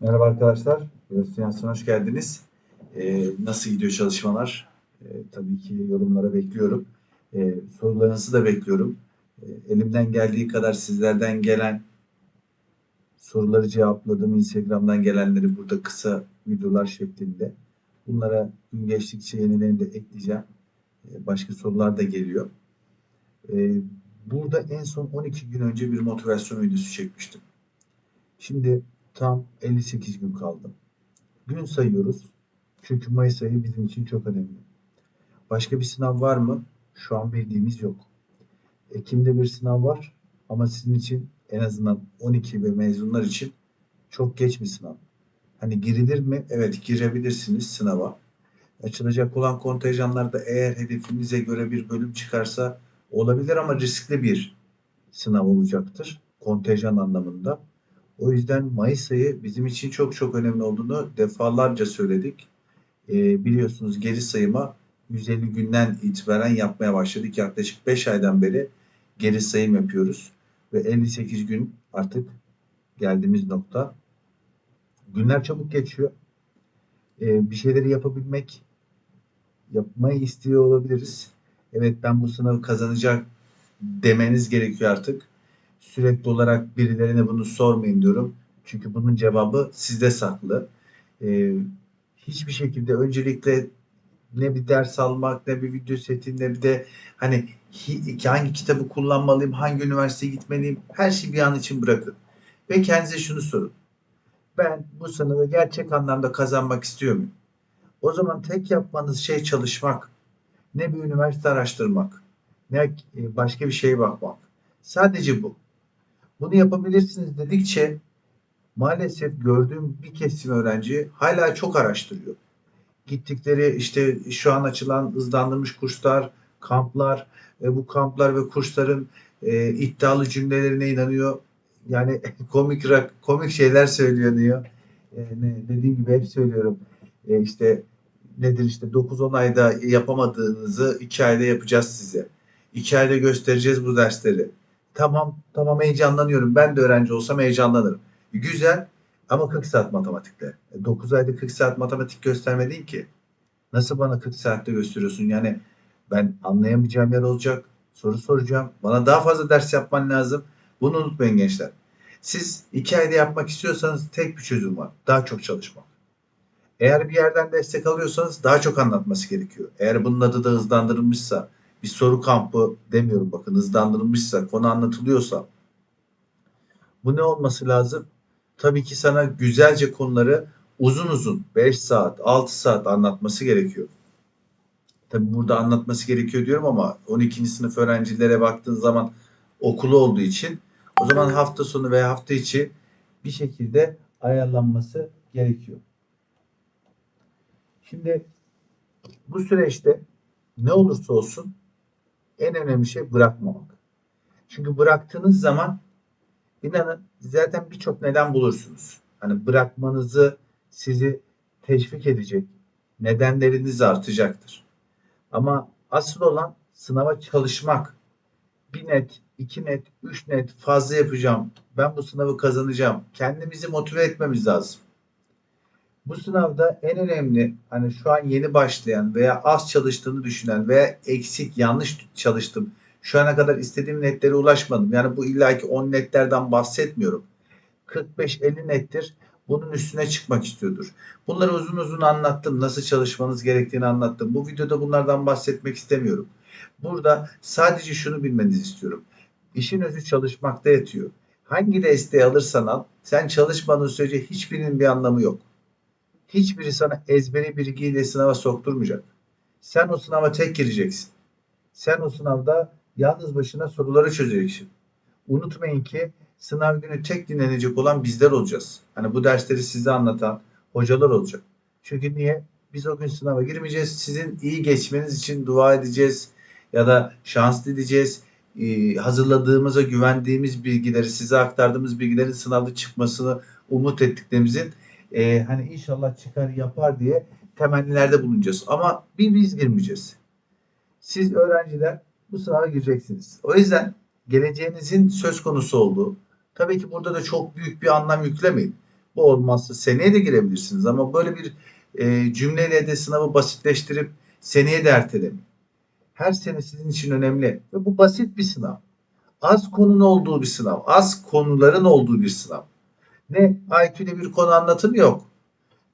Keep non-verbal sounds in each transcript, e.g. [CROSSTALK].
Merhaba arkadaşlar. Yansın hoş geldiniz. Ee, nasıl gidiyor çalışmalar? Ee, tabii ki yorumlara bekliyorum. Ee, sorularınızı da bekliyorum. Ee, elimden geldiği kadar sizlerden gelen soruları cevapladım. Instagram'dan gelenleri burada kısa videolar şeklinde. Bunlara gün geçtikçe yenilerini de ekleyeceğim. Ee, başka sorular da geliyor. Ee, burada en son 12 gün önce bir motivasyon videosu çekmiştim. Şimdi tam 58 gün kaldı. Gün sayıyoruz. Çünkü Mayıs ayı bizim için çok önemli. Başka bir sınav var mı? Şu an bildiğimiz yok. Ekim'de bir sınav var ama sizin için en azından 12 ve mezunlar için çok geç bir sınav. Hani girilir mi? Evet girebilirsiniz sınava. Açılacak olan kontenjanlarda eğer hedefinize göre bir bölüm çıkarsa olabilir ama riskli bir sınav olacaktır. Kontenjan anlamında. O yüzden Mayıs ayı bizim için çok çok önemli olduğunu defalarca söyledik. Ee, biliyorsunuz geri sayıma 150 günden itibaren yapmaya başladık. Yaklaşık 5 aydan beri geri sayım yapıyoruz. Ve 58 gün artık geldiğimiz nokta. Günler çabuk geçiyor. Ee, bir şeyleri yapabilmek, yapmayı istiyor olabiliriz. Evet ben bu sınavı kazanacak demeniz gerekiyor artık sürekli olarak birilerine bunu sormayın diyorum. Çünkü bunun cevabı sizde saklı. Ee, hiçbir şekilde öncelikle ne bir ders almak ne bir video seti ne bir de hani hangi kitabı kullanmalıyım, hangi üniversiteye gitmeliyim her şeyi bir an için bırakın. Ve kendinize şunu sorun. Ben bu sınavı gerçek anlamda kazanmak istiyor muyum? O zaman tek yapmanız şey çalışmak. Ne bir üniversite araştırmak, ne e, başka bir şeye bakmak. Sadece bu. Bunu yapabilirsiniz dedikçe maalesef gördüğüm bir kesim öğrenci hala çok araştırıyor. Gittikleri işte şu an açılan hızlandırmış kurslar, kamplar, e, bu kamplar ve kursların e, iddialı cümlelerine inanıyor. Yani [LAUGHS] komik rak- komik şeyler söylüyor diyor. E, ne, dediğim gibi hep söylüyorum. E, işte nedir işte 9-10 ayda yapamadığınızı 2 ayda yapacağız size. 2 ayda göstereceğiz bu dersleri. Tamam, tamam heyecanlanıyorum. Ben de öğrenci olsam heyecanlanırım. Güzel ama 40 saat matematikte. 9 ayda 40 saat matematik göstermedin ki. Nasıl bana 40 saatte gösteriyorsun? Yani ben anlayamayacağım yer olacak. Soru soracağım. Bana daha fazla ders yapman lazım. Bunu unutmayın gençler. Siz 2 ayda yapmak istiyorsanız tek bir çözüm var. Daha çok çalışmak. Eğer bir yerden destek alıyorsanız daha çok anlatması gerekiyor. Eğer bunun adı da hızlandırılmışsa, bir soru kampı demiyorum bakın hızlandırılmışsa, konu anlatılıyorsa bu ne olması lazım? Tabii ki sana güzelce konuları uzun uzun 5 saat, 6 saat anlatması gerekiyor. Tabii burada anlatması gerekiyor diyorum ama 12. sınıf öğrencilere baktığın zaman okulu olduğu için o zaman hafta sonu veya hafta içi bir şekilde ayarlanması gerekiyor. Şimdi bu süreçte ne olursa olsun en önemli şey bırakmamak. Çünkü bıraktığınız zaman inanın zaten birçok neden bulursunuz. Hani bırakmanızı sizi teşvik edecek nedenleriniz artacaktır. Ama asıl olan sınava çalışmak. Bir net, iki net, üç net fazla yapacağım. Ben bu sınavı kazanacağım. Kendimizi motive etmemiz lazım. Bu sınavda en önemli hani şu an yeni başlayan veya az çalıştığını düşünen veya eksik yanlış çalıştım. Şu ana kadar istediğim netlere ulaşmadım. Yani bu illaki 10 netlerden bahsetmiyorum. 45-50 nettir. Bunun üstüne çıkmak istiyordur. Bunları uzun uzun anlattım. Nasıl çalışmanız gerektiğini anlattım. Bu videoda bunlardan bahsetmek istemiyorum. Burada sadece şunu bilmenizi istiyorum. İşin özü çalışmakta yatıyor. Hangi desteği alırsan al, sen çalışmadığın sürece hiçbirinin bir anlamı yok. Hiçbiri sana ezberi bilgiyle sınava sokturmayacak. Sen o sınava tek gireceksin. Sen o sınavda yalnız başına soruları çözeceksin. Unutmayın ki sınav günü tek dinlenecek olan bizler olacağız. Hani bu dersleri size anlatan hocalar olacak. Çünkü niye? Biz o gün sınava girmeyeceğiz. Sizin iyi geçmeniz için dua edeceğiz ya da şans dileyeceğiz. Ee, hazırladığımıza güvendiğimiz bilgileri, size aktardığımız bilgilerin sınavda çıkmasını umut ettiklerimizin e, hani inşallah çıkar yapar diye temennilerde bulunacağız. Ama bir biz girmeyeceğiz. Siz öğrenciler bu sınava gireceksiniz. O yüzden geleceğinizin söz konusu olduğu, tabii ki burada da çok büyük bir anlam yüklemeyin. Bu olmazsa seneye de girebilirsiniz ama böyle bir e, cümleyle de sınavı basitleştirip seneye de ertelemeyin. Her sene sizin için önemli ve bu basit bir sınav. Az konunun olduğu bir sınav. Az konuların olduğu bir sınav. Ne IQ'de bir konu anlatımı yok.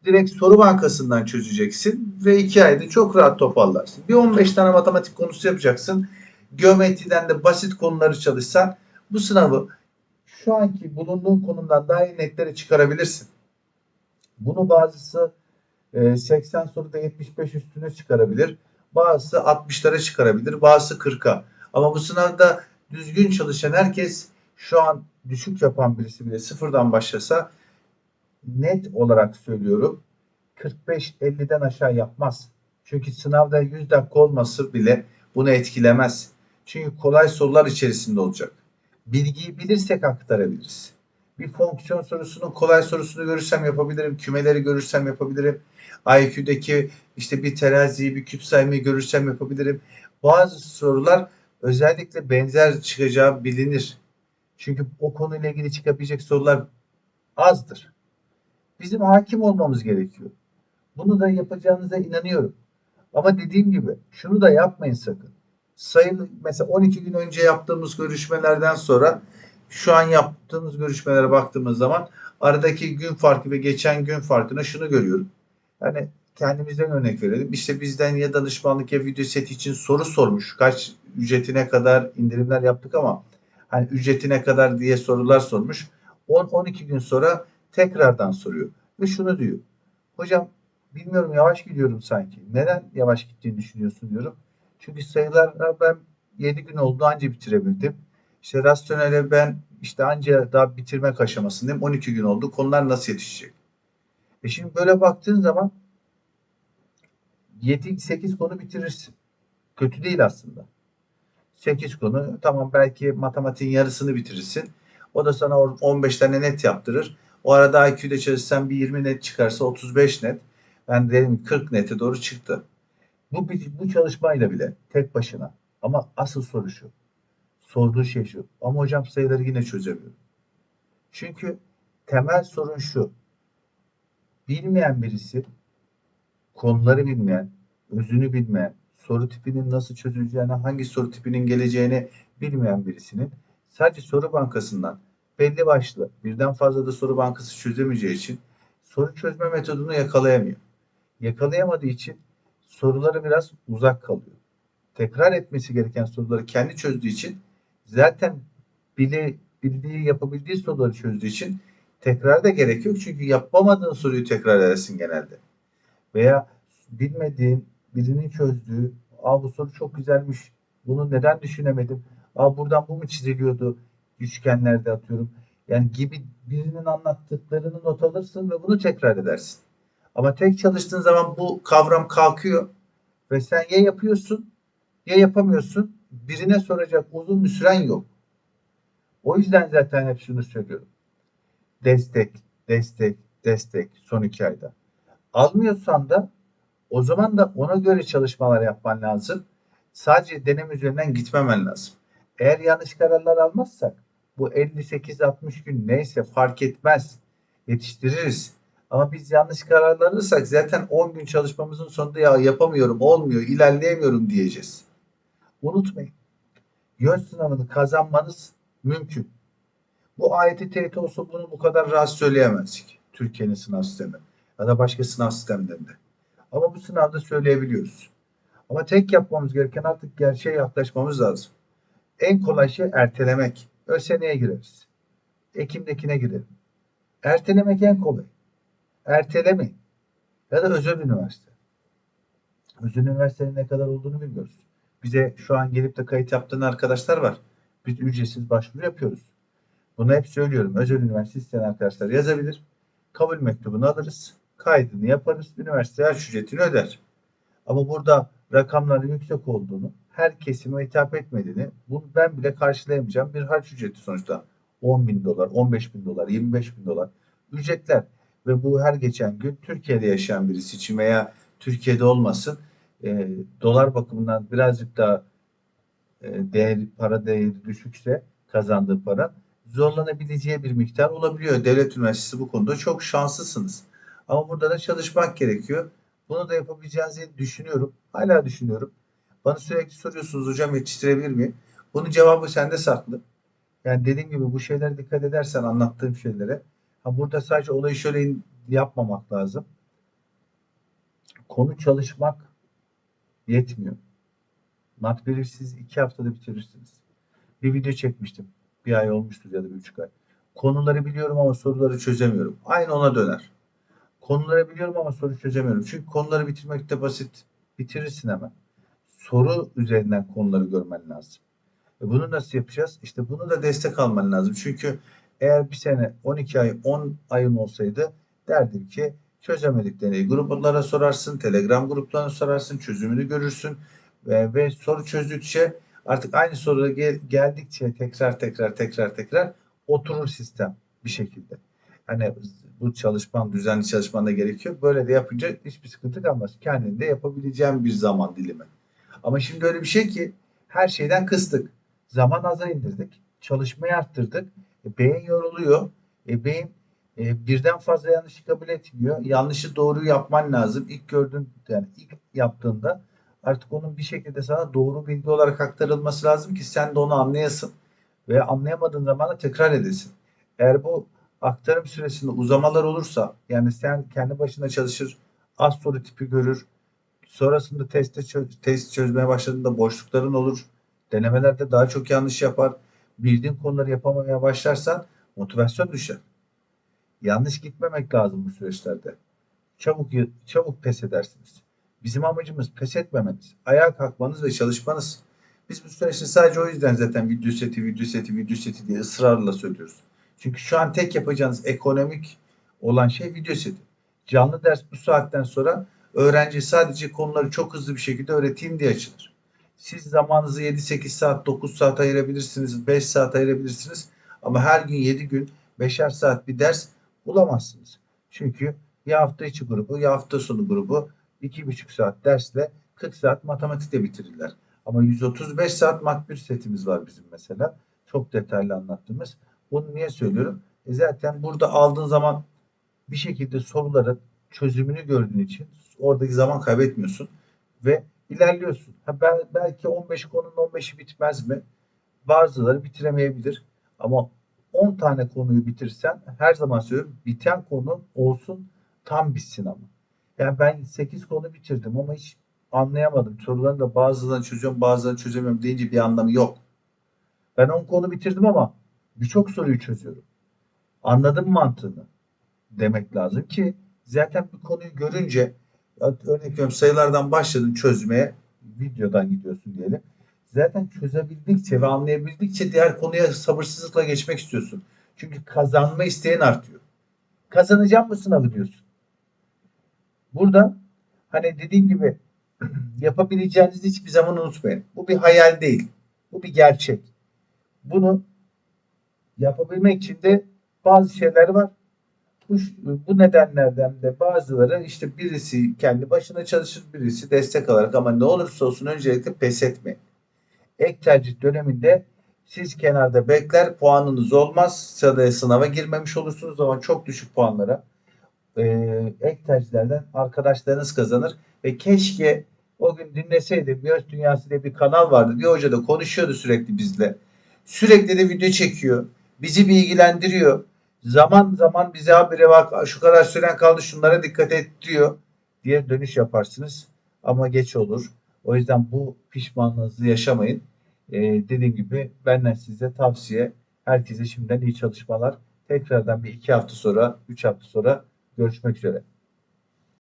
Direkt soru bankasından çözeceksin ve iki ayda çok rahat toparlarsın. Bir 15 tane matematik konusu yapacaksın. Geometriden de basit konuları çalışsan bu sınavı şu anki bulunduğun konumdan daha iyi netlere çıkarabilirsin. Bunu bazısı e, 80 soruda 75 üstüne çıkarabilir. Bazısı 60'lara çıkarabilir. Bazısı 40'a. Ama bu sınavda düzgün çalışan herkes şu an düşük yapan birisi bile sıfırdan başlasa net olarak söylüyorum 45-50'den aşağı yapmaz. Çünkü sınavda 100 dakika olması bile bunu etkilemez. Çünkü kolay sorular içerisinde olacak. Bilgiyi bilirsek aktarabiliriz. Bir fonksiyon sorusunun kolay sorusunu görürsem yapabilirim. Kümeleri görürsem yapabilirim. IQ'daki işte bir teraziyi, bir küp saymayı görürsem yapabilirim. Bazı sorular özellikle benzer çıkacağı bilinir. Çünkü o konuyla ilgili çıkabilecek sorular azdır. Bizim hakim olmamız gerekiyor. Bunu da yapacağınıza inanıyorum. Ama dediğim gibi şunu da yapmayın sakın. Sayılı mesela 12 gün önce yaptığımız görüşmelerden sonra şu an yaptığımız görüşmelere baktığımız zaman aradaki gün farkı ve geçen gün farkına şunu görüyorum. Yani kendimizden örnek verelim. İşte bizden ya danışmanlık ya video seti için soru sormuş. Kaç ücretine kadar indirimler yaptık ama hani ücretine kadar diye sorular sormuş. 10-12 gün sonra tekrardan soruyor. Ve şunu diyor. Hocam bilmiyorum yavaş gidiyorum sanki. Neden yavaş gittiğini düşünüyorsun diyorum. Çünkü sayılar ben 7 gün oldu anca bitirebildim. İşte rasyonele ben işte anca daha bitirmek aşamasındayım. 12 gün oldu. Konular nasıl yetişecek? E şimdi böyle baktığın zaman 7-8 konu bitirirsin. Kötü değil aslında. 8 konu tamam belki matematiğin yarısını bitirirsin. O da sana 15 tane net yaptırır. O arada IQ'de çalışsan bir 20 net çıkarsa 35 net. Ben dedim 40 nete doğru çıktı. Bu, bu çalışmayla bile tek başına. Ama asıl soru şu. Sorduğu şey şu. Ama hocam sayıları yine çözemiyorum. Çünkü temel sorun şu. Bilmeyen birisi, konuları bilmeyen, özünü bilmeyen, soru tipinin nasıl çözüleceğini, hangi soru tipinin geleceğini bilmeyen birisinin sadece soru bankasından belli başlı birden fazla da soru bankası çözemeyeceği için soru çözme metodunu yakalayamıyor. Yakalayamadığı için soruları biraz uzak kalıyor. Tekrar etmesi gereken soruları kendi çözdüğü için zaten bile, bildiği, yapabildiği soruları çözdüğü için tekrar da gerek yok. Çünkü yapamadığın soruyu tekrar edersin genelde. Veya bilmediğin, birinin çözdüğü, aa bu soru çok güzelmiş, bunu neden düşünemedim, aa buradan bu mu çiziliyordu, üçgenlerde atıyorum. Yani gibi birinin anlattıklarını not alırsın ve bunu tekrar edersin. Ama tek çalıştığın zaman bu kavram kalkıyor ve sen ya yapıyorsun ya yapamıyorsun. Birine soracak uzun bir süren yok. O yüzden zaten hep şunu söylüyorum. Destek, destek, destek son iki ayda. Almıyorsan da o zaman da ona göre çalışmalar yapman lazım. Sadece deneme üzerinden gitmemen lazım. Eğer yanlış kararlar almazsak bu 58-60 gün neyse fark etmez. Yetiştiririz. Ama biz yanlış kararlar alırsak zaten 10 gün çalışmamızın sonunda ya yapamıyorum, olmuyor, ilerleyemiyorum diyeceğiz. Unutmayın. Yön sınavını kazanmanız mümkün. Bu ayeti teyit olsa bunu bu kadar rahat söyleyemezdik. Türkiye'nin sınav sistemi ya da başka sınav sistemlerinde. Ama bu sınavda söyleyebiliyoruz. Ama tek yapmamız gereken artık gerçeğe yaklaşmamız lazım. En kolay şey ertelemek. ÖSN'ye gireriz. Ekim'dekine girelim. Ertelemek en kolay. Ertelemeyin. Ya da özel üniversite. Özel üniversitenin ne kadar olduğunu bilmiyoruz. Bize şu an gelip de kayıt yaptığın arkadaşlar var. Biz ücretsiz başvuru yapıyoruz. Bunu hep söylüyorum. Özel üniversite isteyen arkadaşlar yazabilir. Kabul mektubunu alırız. Kaydını yaparız. Üniversite her ücretini öder. Ama burada rakamların yüksek olduğunu, her kesime hitap etmediğini, bunu ben bile karşılayamayacağım bir harç ücreti sonuçta. 10 bin dolar, 15 bin dolar, 25 bin dolar ücretler. Ve bu her geçen gün Türkiye'de yaşayan birisi için veya Türkiye'de olmasın e, dolar bakımından birazcık daha e, değer, para değeri düşükse kazandığı para zorlanabileceği bir miktar olabiliyor. Devlet üniversitesi bu konuda çok şanslısınız. Ama burada da çalışmak gerekiyor. Bunu da yapabileceğinizi düşünüyorum. Hala düşünüyorum. Bana sürekli soruyorsunuz hocam yetiştirebilir miyim? Bunun cevabı sende saklı. Yani dediğim gibi bu şeylere dikkat edersen anlattığım şeylere. Ha burada sadece olayı şöyle yapmamak lazım. Konu çalışmak yetmiyor. Mat siz iki haftada bitirirsiniz. Bir video çekmiştim. Bir ay olmuştur ya da bir buçuk ay. Konuları biliyorum ama soruları çözemiyorum. Aynı ona döner. Konuları biliyorum ama soru çözemiyorum. Çünkü konuları bitirmek de basit. Bitirirsin hemen. Soru üzerinden konuları görmen lazım. E bunu nasıl yapacağız? İşte bunu da destek alman lazım. Çünkü eğer bir sene 12 ay 10 ayın olsaydı derdim ki çözemediklerini gruplara sorarsın, telegram gruplarına sorarsın, çözümünü görürsün ve, ve soru çözdükçe artık aynı soruya gel, geldikçe tekrar tekrar tekrar tekrar oturur sistem bir şekilde. Hani bu çalışman, düzenli çalışman da gerekiyor. Böyle de yapınca hiçbir sıkıntı kalmaz. Kendinde yapabileceğin bir zaman dilimi. Ama şimdi öyle bir şey ki her şeyden kıstık. Zaman aza indirdik. Çalışmayı arttırdık. E, beyin yoruluyor. E, beyin e, birden fazla yanlışı kabul etmiyor. Yanlışı doğru yapman lazım. İlk gördüğün yani ilk yaptığında artık onun bir şekilde sana doğru bilgi olarak aktarılması lazım ki sen de onu anlayasın. Ve anlayamadığın zaman da tekrar edesin. Eğer bu aktarım süresinde uzamalar olursa yani sen kendi başına çalışır az soru tipi görür. Sonrasında testte çö- test çözmeye başladığında boşlukların olur. Denemelerde daha çok yanlış yapar. Bildiğin konuları yapamamaya başlarsan motivasyon düşer. Yanlış gitmemek lazım bu süreçlerde. Çabuk çabuk pes edersiniz. Bizim amacımız pes etmemeniz, ayağa kalkmanız ve çalışmanız. Biz bu süreçte sadece o yüzden zaten video seti, video seti, video seti diye ısrarla söylüyoruz. Çünkü şu an tek yapacağınız ekonomik olan şey video seti. Canlı ders bu saatten sonra öğrenci sadece konuları çok hızlı bir şekilde öğreteyim diye açılır. Siz zamanınızı 7-8 saat, 9 saat ayırabilirsiniz, 5 saat ayırabilirsiniz. Ama her gün 7 gün 5'er saat bir ders bulamazsınız. Çünkü ya hafta içi grubu ya hafta sonu grubu 2,5 saat dersle 40 saat matematikle bitirirler. Ama 135 saat mat 1 setimiz var bizim mesela. Çok detaylı anlattığımız. Bunu niye söylüyorum? E zaten burada aldığın zaman bir şekilde soruların çözümünü gördüğün için oradaki zaman kaybetmiyorsun ve ilerliyorsun. Ha ben, belki 15 konunun 15'i bitmez mi? Bazıları bitiremeyebilir. Ama 10 tane konuyu bitirsen her zaman söylüyorum biten konu olsun tam bitsin ama. Yani ben 8 konu bitirdim ama hiç anlayamadım. Soruların da bazılarını çözüyorum bazılarını çözemiyorum deyince bir anlamı yok. Ben 10 konu bitirdim ama birçok soruyu çözüyorum. Anladım mantığını demek lazım ki zaten bir konuyu görünce örnek veriyorum sayılardan başladın çözmeye videodan gidiyorsun diyelim. Zaten çözebildikçe ve anlayabildikçe diğer konuya sabırsızlıkla geçmek istiyorsun. Çünkü kazanma isteğin artıyor. Kazanacağım bu sınavı diyorsun. Burada hani dediğim gibi [CLEARS THROAT] yapabileceğinizi hiçbir zaman unutmayın. Bu bir hayal değil. Bu bir gerçek. Bunu yapabilmek için de bazı şeyler var. Bu, bu nedenlerden de bazıları işte birisi kendi başına çalışır, birisi destek alarak ama ne olursa olsun öncelikle pes etmeyin. Ek tercih döneminde siz kenarda bekler puanınız olmaz. Sadece sınava girmemiş olursunuz ama çok düşük puanlara e, ek tercihlerden arkadaşlarınız kazanır ve keşke o gün dinleseydim. Göz Dünyası diye bir kanal vardı. Bir hoca da konuşuyordu sürekli bizle. Sürekli de video çekiyor. Bizi bilgilendiriyor. Zaman zaman bize habire bak şu kadar süren kaldı şunlara dikkat et diyor diye dönüş yaparsınız. Ama geç olur. O yüzden bu pişmanlığınızı yaşamayın. Ee, dediğim gibi benden size tavsiye. Herkese şimdiden iyi çalışmalar. Tekrardan bir iki hafta sonra, üç hafta sonra görüşmek üzere.